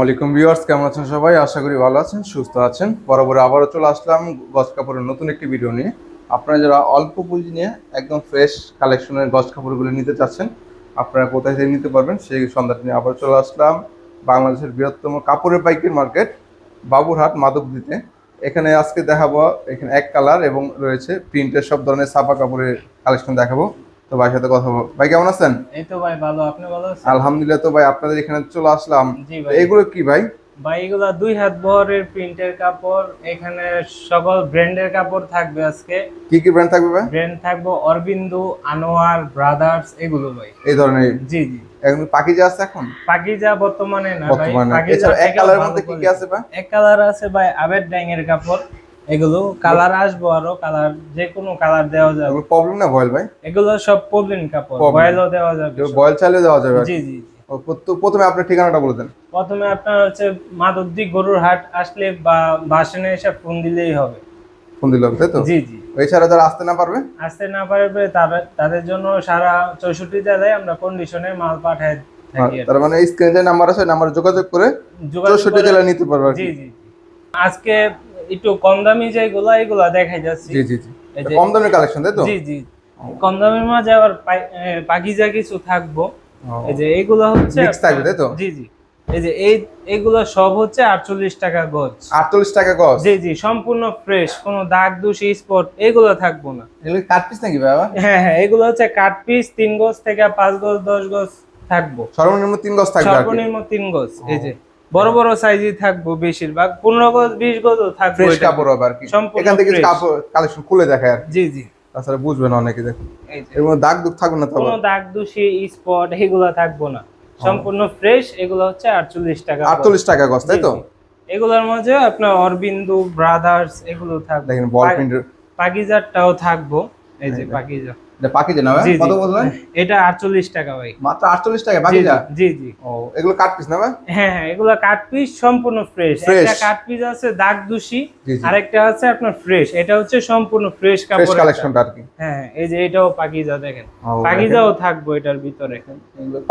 আসসালামু আলাইকুম ভিউয়ার্স, কেমন আছেন সবাই? আশা করি ভালো আছেন, সুস্থ আছেন। বরাবর আবারও চলে আসলাম গজ কাপড়ের নতুন একটি ভিডিও নিয়ে। আপনারা যারা অল্প পুঁজি নিয়ে একদম ফ্রেশ কালেকশনের গজ কাপড়গুলো নিতে চাচ্ছেন, আপনারা কোথায় থেকে নিতে পারবেন? সেই সন্ধ্যাটা নিয়ে আবার চলে আসলাম। বাংলাদেশের বৃহত্তম কাপড়ের পাইকারি মার্কেট, বাবুরহাট, মাধবদীতে। এখানে আজকে দেখাবো এখানে এক কালার এবং রয়েছে প্রিন্টের সব ধরনের ছাপা কাপড়ের কালেকশন দেখাবো। তো ভাইয়ের সাথে কথা বলব ভাই কেমন আছেন? এই তো ভাই ভালো। আপনি ভালো আছেন? আলহামদুলিল্লাহ তো ভাই আপনাদের এখানে চলে আসলাম। এগুলো কি ভাই? ভাই এগুলা দুই হাত বহরের প্রিন্টের কাপড়। এখানে সকল ব্র্যান্ডের কাপড় থাকবে আজকে। কি কি ব্র্যান্ড থাকবে ভাই? ব্র্যান্ড থাকব অরবিন্দু আনোয়ার ব্রাদার্স এগুলো ভাই। এই ধরনের জি জি। এখন পাকিজা আছে এখন? পাকিজা বর্তমানে না ভাই। পাকিজা এক কালারের মধ্যে কি কি আছে ভাই? এক কালার আছে ভাই আবেদ ড্যাং এর কাপড়। এগুলো কালার আসব আরও কালার যে কোনো কালার দেওয়া যাবে। এগুলো প্রবলেম না ভয়েল ভাই? এগুলো সব প্রবলেম কাপড়। বয়েলও দেওয়া যাবে। বয়েল চাইলে দেওয়া যাবে। জি জি প্রথমে আপনার ঠিকানাটা বলে দেন। প্রথমে আপনার হচ্ছে মাধবদী গরুর হাট আসলে বা বাসনে এসে ফোন দিলেই হবে। ফোন দিল তাই তো? জি জি। এছাড়া যারা আসতে না পারবে? আসতে না পারবে তাদের জন্য সারা চৌষট্টি জেলায় আমরা কন্ডিশনে মাল পাঠাই থাকি তার মানে স্ক্রিনে যে নাম্বার আছে নাম্বারে যোগাযোগ করে চৌষট্টি জেলা নিতে পারবে। জি জি। আজকে একটু কম দামি যেগুলো এগুলো দেখাই যাচ্ছি। জি জি জি। কম দামের কালেকশন তাই তো? জি জি। কম দামের মাঝে আবার পাই- এ, পাকিজা কিছু থাকব। এই যে এইগুলো হচ্ছে Mix থাকবে, তাই তো? জি জি। এই যে এই এইগুলো সব হচ্ছে আটচল্লিশ টাকা গজ। আটচল্লিশ টাকা গজ? জি জি সম্পূর্ণ ফ্রেশ কোনো দাগ দোষী স্পট এগুলো থাকব না। এগুলো কাট পিস নাকি বাবা হ্যাঁ হ্যাঁ এগুলো হচ্ছে কাট পিস তিন গজ থেকে পাঁচ গজ দশ গজ থাকব। সর্বনিম্ন তিন গজ থাকবে সর্বনিম্ন তিন গজ এই যে। বড় বড় সাইজই থাকব বেশিরভাগ পনেরো গজ বিশ গজও থাকবে ফ্রেশ কাপড় হবে আর কি এখান থেকে কাপড় কালেকশন খুলে দেখায় আর জি জি। তাছাড়া বুঝবে না অনেকে দেখুন। এর মধ্যে দাগ দুগ থাকবে না কোনো দাগ দোষী স্পট এগুলো থাকব না। সম্পূর্ণ ফ্রেশ এগুলো হচ্ছে আটচল্লিশ টাকা করে। আটচল্লিশ টাকা গজ তাই তো? এগুলোর মধ্যে আপনার অরবিন্দু ব্রাদার্স এগুলো থাকবে। দেখেন বল পাকিজারটাও থাকব। এই যে এই যে। পাকিজা এটা পাকি যে না ভাই? কত বললেন? এটা আটচল্লিশ টাকা ভাই। মাত্র আটচল্লিশ টাকা জি, যা জি জি ও এগুলো কাট পিস না ভাই হ্যাঁ হ্যাঁ এগুলো কাট পিস সম্পূর্ণ ফ্রেশ একটা কাট পিস আছে দাগ দোষী আরেকটা আছে আপনার ফ্রেশ এটা হচ্ছে সম্পূর্ণ ফ্রেশ ফ্রেশ কাপড় কালেকশনটা আর কি? হ্যাঁ হ্যাঁ, এই যে এটাও পাকিজা দেখেন। পাকিজাও থাকব এটার ভিতরে।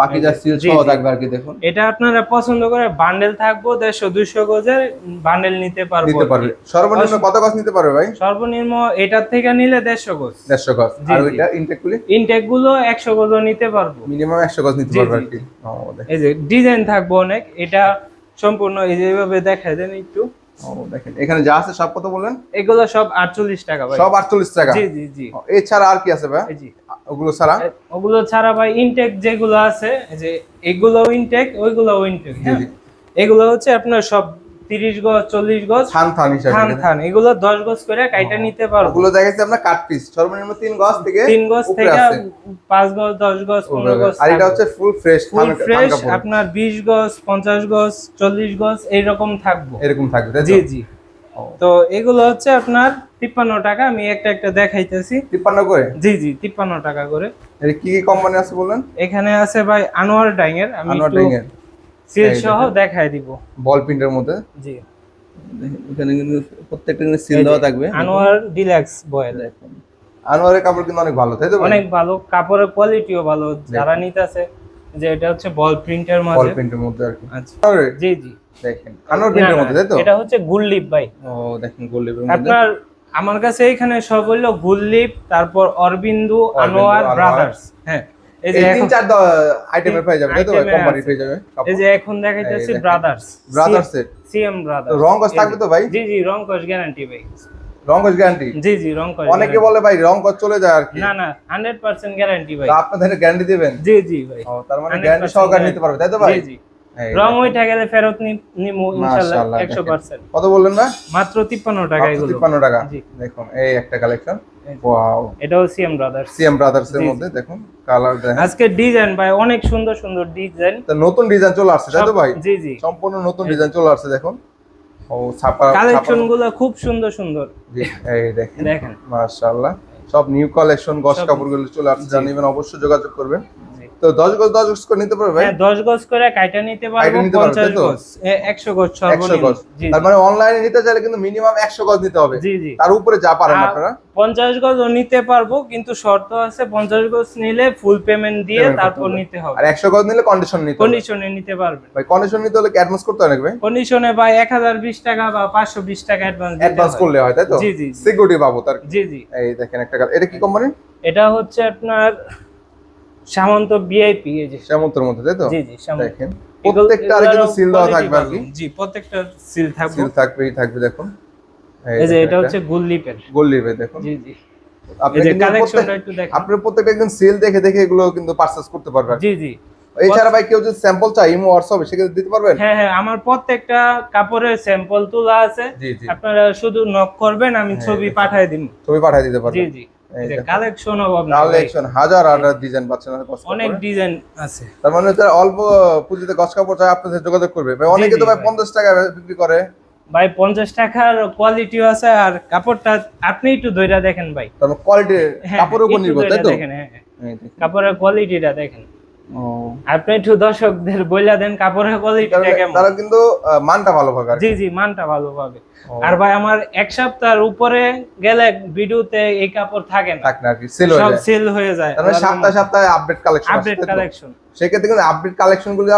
পাকিজা সিল সহ। থাকবে আর কি দেখুন। এটা আপনারা পছন্দ করে বান্ডেল থাকব দেড়শো দুইশো গজের বান্ডেল নিতে পারব নিতে পারবে। সর্বনিম্ন কত গজ নিতে পারবে ভাই? সর্বনিম্ন এটার থেকে নিলে দেড়শো গজ। দেড়শো গজ। আর জি। ইনটেক গুলি? ইনটেকগুলো একশো গজও নিতে পারব। মিনিমাম একশো গজ নিতে পারবে আর কি। এই যে ডিজাইন থাকব অনেক এটা সম্পূর্ণ এই যে এভাবে দেখা দেন একটু। দেখেন এখানে যা আছে সব কত বললেন? এগুলো সব আটচল্লিশ টাকা ভাই। সব আটচল্লিশ টাকা? জি জি জি। এছাড়া আর কি আছে ভাই? জি ওগুলো ছাড়া? ওগুলো ছাড়া ভাই ইনটেক যেগুলো আছে যে এগুলো ইনটেক ওইগুলো ইনটেক এগুলো হচ্ছে আপনার সব তিরিশ গজ চল্লিশ গজ থান থান হিসাবে থান থান এগুলো দশ গজ করে কাইটা নিতে পারব। ওগুলো দেখাচ্ছি আপনার কাট পিস সর্বনিম্ন তিন গজ থেকে তিন গজ থেকে। পাঁচ গজ দশ গজ পনেরো গজ আর এটা হচ্ছে ফুল ফ্রেশ ফুল ফ্রেশ আপনার বিশ গজ পঞ্চাশ গজ চল্লিশ গজ এইরকম থাকব। এরকম থাকবে জি জি। তো এগুলো হচ্ছে আপনার তিপ্পান্ন টাকা আমি একটা একটা দেখাইতেছি। তিপ্পান্ন করে? জি জি তিপ্পান্ন টাকা করে। এর কি কি কোম্পানি আছে বললেন? এখানে আছে ভাই আনোয়ার ডাইংয়ের আমি আনোয়ার একটু ডেঙ্গের সিল সহ। দেখাই দিব। বল প্রিন্টের মধ্যে? জি। এখানে কিন্তু প্রত্যেকটা কিন্তু সিল দেওয়া থাকবে। আনোয়ার ডিলাক্স বয়েল আনোয়ারের কাপড় কিন্তু অনেক ভালো তাই তো অনেক ভালো কাপড়ের কোয়ালিটিও ভালো যারা নিতেছে যে এটা হচ্ছে বল প্রিন্টের বল প্রিন্টের মধ্যে আর কি। আচ্ছা। জি জি। দেখেন আনোয়ার প্রিন্টের মধ্যে তাই তো? এটা হচ্ছে গুললিপ ভাই। ও দেখেন গোল্ডের মধ্যে। আপনার আমার কাছে এখানে সব হইল গুললিপ তারপর অরবিন্দু আনোয়ার। ব্রাদার্স হ্যাঁ। এই যে তিন চার আইটেমের পেয়ে যাবে তো? কোম্পানি পেয়ে যাবে এই যে এখন দেখাইতেছি ব্রাদার্স ব্রাদার্স এর সিএম ব্রাদার্স রং কস থাকবে তো ভাই? জি জি রং কস গ্যারান্টি ভাই। রং কস গ্যারান্টি জি জি রং কস অনেকে বলে ভাই রং কস চলে যায় আর কি। না না হান্ড্রেড পার্সেন্ট গ্যারান্টি ভাই। আপনাদের গ্যারান্টি দিবেন? জি জি ভাই। ও তার মানে গ্যারান্টি সহকারে নিতে পারবে তাই তো ভাই? জি জি। রং দেখেন। ওইটা গেলে ফেরত নিমু ইনশাআল্লাহ কত বললেন না মাত্র তিপ্পান্ন টাকা মাত্র এগুলো। 53 টাকা। দেখুন এই একটা কালেকশন। ওয়াও এটাও সিএম ব্রাদার্স সিএম ব্রাদার্স এর। মধ্যে দেখুন কালার দেখেন। আজকে ডিজাইন ভাই অনেক সুন্দর সুন্দর ডিজাইন তো নতুন ডিজাইন চলে আসছে তাই তো ভাই? জি জি। সম্পূর্ণ নতুন ডিজাইন চলে আসছে দেখুন। ও ছাপা কালেকশনগুলো খুব সুন্দর সুন্দর। জি, এই দেখেন। দেখেন। মাশাআল্লাহ। সব নিউ কালেকশন গস কাপড় কাপড়গুলো চলে আসছে জানিবেন অবশ্যই যোগাযোগ করবেন। তো দশ গজ দশ গজ করে নিতে পারবে? হ্যাঁ দশ গজ করে কাইটা নিতে পারব কাইটা নিতে পারবে, পঞ্চাশ তাই তো? গজ। এ- একশো গজ একশো সর্বনিম্ন তার মানে অনলাইনে নিতে চাইলে কিন্তু মিনিমাম একশো গজ নিতে হবে। জি জি। তার উপরে যা পারেন আপনারা। পঞ্চাশ গজ নিতে পারব কিন্তু শর্ত আছে পঞ্চাশ গজ নিলে ফুল পেমেন্ট দিয়ে তারপর নিতে হবে। আর একশো গজ নিলে কন্ডিশন নিতে কন্ডিশনে নিতে পারবেন ভাই কন্ডিশন নিতে হলে অ্যাডভান্স করতে হয় ভাই? কন্ডিশনে হাজার বিশ টাকা বা পাঁচশো বিশ টাকা অ্যাডভান্স অ্যাডভান্স করলে হয় তাই তো? জি, জি। সিকিউরিটি পাবো তার জি জি। এই দেখেন একটা এটা কি কোম্পানি এটা হচ্ছে আপনার সামন্ত বিআইপি এই যে। শ্যামন্তর মধ্যে তাই তো? জি জি দেখেন। প্রত্যেকটা আর কিন্তু সিল দেওয়া থাকবে আর কি? জি প্রত্যেকটা সিল থাকবে। সিল থাকবেই থাকবে দেখুন। এই যে এটা হচ্ছে গুল্লিপের গোল লিভে দেখুন। জি জি। আপনি কালেকশনটা একটু দেখেন। আপনার প্রত্যেকটা একদম সেল দেখে দেখে এগুলো কিন্তু পারচেজ করতে পারবেন। জি জি। এছাড়া ভাই কেউ যদি স্যাম্পল চাই ইমো হোয়াটসঅ্যাপে সেক্ষেত্রে দিতে পারবেন? হ্যাঁ হ্যাঁ আমার প্রত্যেকটা কাপড়ের স্যাম্পল তোলা আছে। জি জি। আপনারা শুধু নক করবেন আমি হ্যাঁ, ছবি। পাঠিয়ে দিব। ছবি পাঠিয়ে দিতে জি পারবেন। জি দেখুন। কালেকশন অভাব হাজার হাজার ডিজাইন পাচ্ছেন অনেক ডিজাইন আছে। তার মানে অল্প পুঁজিতে গছ কাপড় যোগাযোগ করবে। ভাই অনেকে তো ভাই। পঞ্চাশ টাকা বিক্রি করে। ভাই পঞ্চাশ টাকার কোয়ালিটিও আছে আর কাপড়টা আপনি একটু দেখেন ভাই। তার মানে কোয়ালিটি হ্যাঁ, কাপড়ের উপর নির্ভর তাই তো? দেখেন হ্যাঁ হ্যাঁ। কাপড়ের কোয়ালিটিটা দেখেন। আপনি একটু দর্শকদের বইলা দেন কাপড়ের কোয়ালিটিটা কেমন? তারা কিন্তু মানটা ভালো পাবে জি জি মানটা ভালো পাবে। আর ভাই আমার এক সপ্তাহের উপরে গেলে ভিডিওতে এই কাপড় থাকে না। থাক না কি সেল হয়ে সব সেল হয়ে যায়। মানে সপ্তাহে সপ্তাহে আপডেট কালেকশন আপডেট কালেকশন সেক্ষেত্রে কিন্তু আপডেট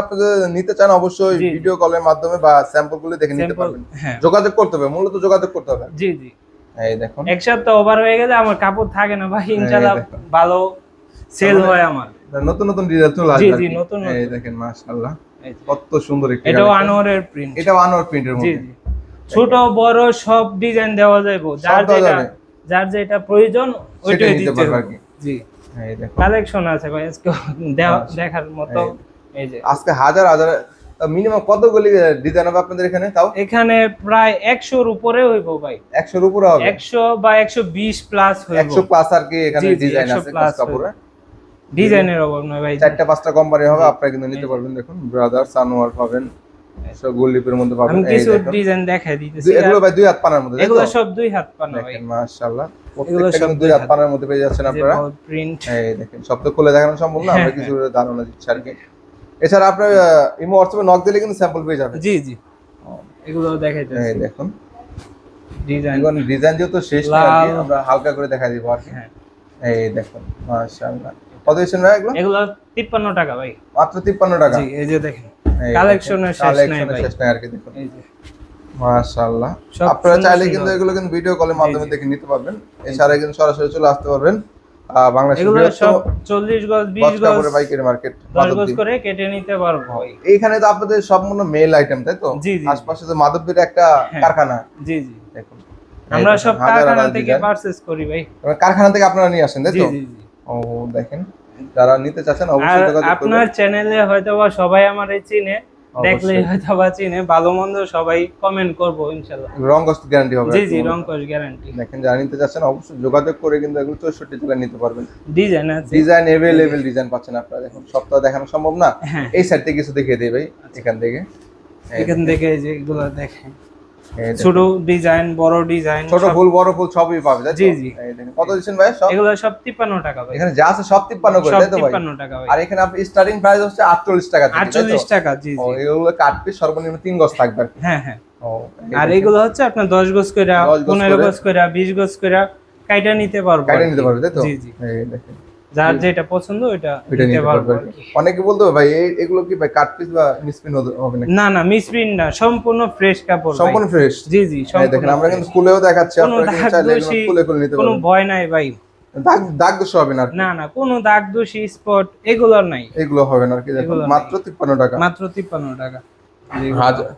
আপনি যদি নিতে চান অবশ্যই ভিডিও কলের মাধ্যমে বা স্যাম্পলগুলো দেখে নিতে পারবেন। হ্যাঁ। যোগাযোগ করতে হবে মূলত যোগাযোগ করতে হবে। জি জি। এই দেখুন। এক সপ্তাহ ওভার হয়ে গেলে আমার কাপড় থাকে না ভাই ইনশাআল্লাহ ভালো সেল মানে- হয় আমার। নতুন নতুন ডিজাইন চলে আসবে জি, নতুন এই দেখেন মাশাআল্লাহ। কত সুন্দর একটি এটাও আনোয়ারের প্রিন্ট এটাও আনোয়ার প্রিন্টের মধ্যে। ছোট বড় সব ডিজাইন দেওয়া যাবে যার যেটা যার যেটা প্রয়োজন ওইটাই দিতে পারবে। জি। এই কালেকশন আছে ভাই আজকে। দেখার মতো। এই- যে। আজকে হাজার হাজার মিনিমাম কতগুলি ডিজাইন হবে আপনাদের এখানে তাও? এখানে প্রায় একশোর উপরে হইব ভাই। একশোর উপরে হবে? একশো বা একশো বিশ প্লাস হইব। একশো প্লাস আর কি এখানে ডিজাইন আছে plus কাপড়ে ডিজাইনের অভাব নয় ভাই। চারটা পাঁচটা কোম্পানি হবে আপনারা কিন্তু নিতে পারবেন দেখুন। ব্রাদার আনোয়ার পাবেন সব গোল্ডিপের মধ্যে পাবেন। আমি কিছু ডিজাইন দেখাই দিতেছি। এগুলো ভাই দুই হাত পানার মধ্যে এগুলো সব দুই হাত পানা ভাই। দেখেন মাশাআল্লাহ। এগুলো প্রত্যেকটা সব দুই হাত। পানার মধ্যে পেয়ে যাচ্ছেন আপনারা। প্রিন্ট এই দেখেন সব তো খুলে দেখানো সম্ভব না আমরা হ্যাঁ, কিছু ধারণা দিচ্ছি আর কি। এছাড়া আপনার ইমো হোয়াটসঅ্যাপে নক দিলে কিন্তু স্যাম্পল পেয়ে যাবেন। জি জি। এগুলো দেখাইতেছি। এই দেখুন। ডিজাইন ডিজাইন যেহেতু শেষ। আমরা হালকা করে দেখাই দিব আর কি। হ্যাঁ। এই দেখুন মাশাআল্লাহ। কত দিচ্ছেন ভাই এগুলো? এগুলো তিপ্পান্ন টাকা ভাই। মাত্র 53 টাকা। জি এই যে দেখেন কালেকশনের শেষ নাই ভাই। শেষ নাই আর কি দেখুন। এই যে। মাশাআল্লাহ। আপনারা চাইলে কিন্তু এগুলো কিন্তু ভিডিও কলের মাধ্যমে দেখে নিতে পারবেন। এছাড়া কিন্তু সরাসরি চলে আসতে পারবেন। এইখানে তো আপনাদের সব মনে মেল আইটেম তাই তো? জি, জি। আশপাশে তো মাধবপীর একটা হ্যাঁ। কারখানা। জি জি। দেখুন। আমরা সব কারখানা থেকে পারচেজ করি ভাই। কারখানা থেকে আপনারা নিয়ে আসেন তাই তো? জি জি। দেখেন। যারা নিতে চাচ্ছেন অবশ্যই আপনার চ্যানেলে হয়তো বা সবাই আমারে চিনে দেখলে হয়তো বা চিনে ভালো মন্দ সবাই কমেন্ট করব ইনশাল্লাহ। রং কষ্ট গ্যারান্টি হবে জি জি রং কস গ্যারান্টি দেখেন যারা নিতে চাচ্ছেন অবশ্যই যোগাযোগ করে কিন্তু এগুলো চৌষট্টি জেলায় নিতে পারবেন। ডিজাইন আছে। ডিজাইন এভেলেবেল ডিজাইন পাচ্ছেন আপনারা। দেখুন সপ্তাহ দেখানো সম্ভব না। হ্যাঁ। এই সাইড থেকে কিছু দেখিয়ে দিই ভাই এখান থেকে। এখান থেকে এই যে এগুলো দেখেন এই দেখুন। ছোট ডিজাইন বড় ডিজাইন ছোট ফুল বড় ফুল সবই পাবে জি, জি। কত দিচ্ছেন ভাই? সব এগুলো সব তিপ্পান্ন টাকা ভাই। এখানে যা আছে সব তিপ্পান্ন করে সব তাই তো ভাই? তিপ্পান্ন টাকা ভাই। আর এখানে আপনি স্টার্টিং প্রাইস হচ্ছে আটচল্লিশ টাকা থেকে, তাই তো? আটচল্লিশ টাকা জি জি। এগুলো কাট পিস সর্বনিম্ন তিন গজ থাকবে হ্যাঁ হ্যাঁ। আর এগুলো হচ্ছে আপনার দশ গজ করে 10 গজ পনেরো করে। গজ করে বিশ গজ করে কাইটা নিতে পারব কাইটা নিতে। পারবে তাই তো? জি জি। এই দেখেন। যার যেটা পছন্দ ওইটা এটা নিতে পারবে অনেকে বলতে ভাই এগুলো কি ভাই কাট পিস বা মিসপিন হবে না না না মিসপ্রিন্ট না সম্পূর্ণ ফ্রেশ কাপড় সম্পূর্ণ ফ্রেশ? জি জি দেখেন আমরা কিন্তু। খুলেও দেখাচ্ছি কোনো আপনারা কিন্তু চাইলে খুলে খুলে নিতে কোনো ভয় নাই ভাই। দাগ দাগ দোষ হবে না না না কোনো দাগ দোষী স্পট এগুলো নাই। এগুলো হবে না আর কি মাত্র তিপ্পান্ন টাকা। মাত্র তিপ্পান্ন টাকা। হাজার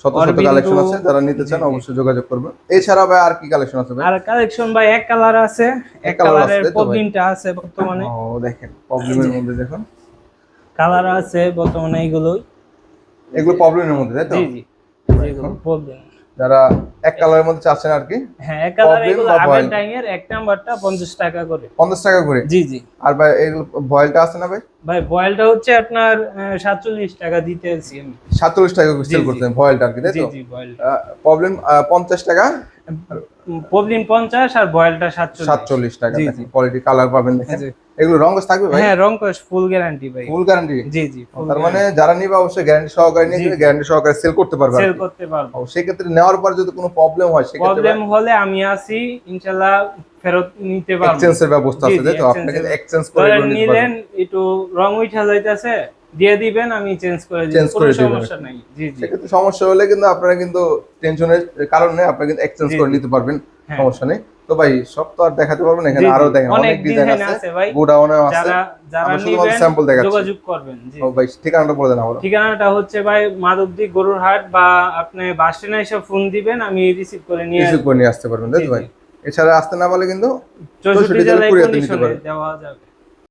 শত শত কালেকশন আছে যারা নিতে চান। অবশ্যই যোগাযোগ করবেন। এছাড়া ভাই আর কি কালেকশন আছে ভাই? আর কালেকশন ভাই এক কালার আছে এক কালারের? পদিনটা আছে বর্তমানে। ও দেখেন প্রবলেমের মধ্যে দেখুন। কালার আছে বর্তমানে এগুলোই। এগুলো প্রবলেমের মধ্যে তাই তো? জি জি। এগুলো পদিন যারা এক কালারের মধ্যে চাচ্ছেন আর কি হ্যাঁ এক কালার এগুলো আবেন voile? টাইমের এক নাম্বারটা পঞ্চাশ টাকা করে। পঞ্চাশ টাকা করে? জি জি। আর ভাই এগুলো ভয়েলটা আছে না ভাই? ভাই বয়েলটা হচ্ছে আপনার সাতচল্লিশ টাকা দিতেছি আমি। সাতচল্লিশ টাকা জি, সেল। করতেন ভয়েলটা আর কি তাই তো? জি জি বয়েল প্রবলেম পঞ্চাশ টাকা? প্রবলেম পঞ্চাশ আর বয়েলটা সাতচল্লিশ। সাতচল্লিশ টাকা জি, দেখেন কোয়ালিটি কালার পাবেন দেখেন। এগুলো রঙ্গস থাকবে ভাই? হ্যাঁ রংকশ ফুল গ্যারান্টি ভাই। ফুল গ্যারান্টি জি জি তার মানে যারা নিবে অবশ্যই গ্যারান্টি সহকারে নিয়ে। গ্যারান্টি সহকারে সেল করতে পারবে সেল করতে পারব। ও, সেক্ষেত্রে নেওয়ার পর যদি কোনো প্রবলেম হয় সেক্ষেত্রে প্রবলেম হলে আমি আছি ইনশাল্লাহ ফেরত নিতে পারব। এক্সচেঞ্জের ব্যবস্থা আছে তো? আপনি কিন্তু এক্সচেঞ্জ করে নিলেন একটু রং উঠা যাইতেছে দিয়ে দিবেন আমি চেঞ্জ করে দিই কোনো করে সমস্যা নাই। জি জি। সেক্ষেত্রে সমস্যা হলে কিন্তু আপনারা কিন্তু টেনশনের কারণ আপনারা কিন্তু এক্সচেঞ্জ করে নিতে পারবেন হ্যাঁ। সমস্যা নেই। তো ভাই সব তো আর দেখাতে পারব না এখানে। আরও দেখেন অনেক ডিজাইন আছে গোডাউনেও আছে। যারা যারা নিবেন স্যাম্পল দেখাচ্ছি। যোগাযোগ করবেন জি। ও ভাই ঠিকানাটা বলে দেন আবার ঠিকানাটা হচ্ছে ভাই মাধবদী গরুর হাট বা আপনি বাস স্ট্যান্ডে এসে ফোন দিবেন আমি রিসিভ করে নিয়ে রিসিভ করে নিয়ে আসতে পারবেন তাই তো ভাই? এছাড়া আসতে না বলে কিন্তু চৌষট্টি জেলায় জেলায় courier কন্ডিশনে পারবেন। দেওয়া যাবে।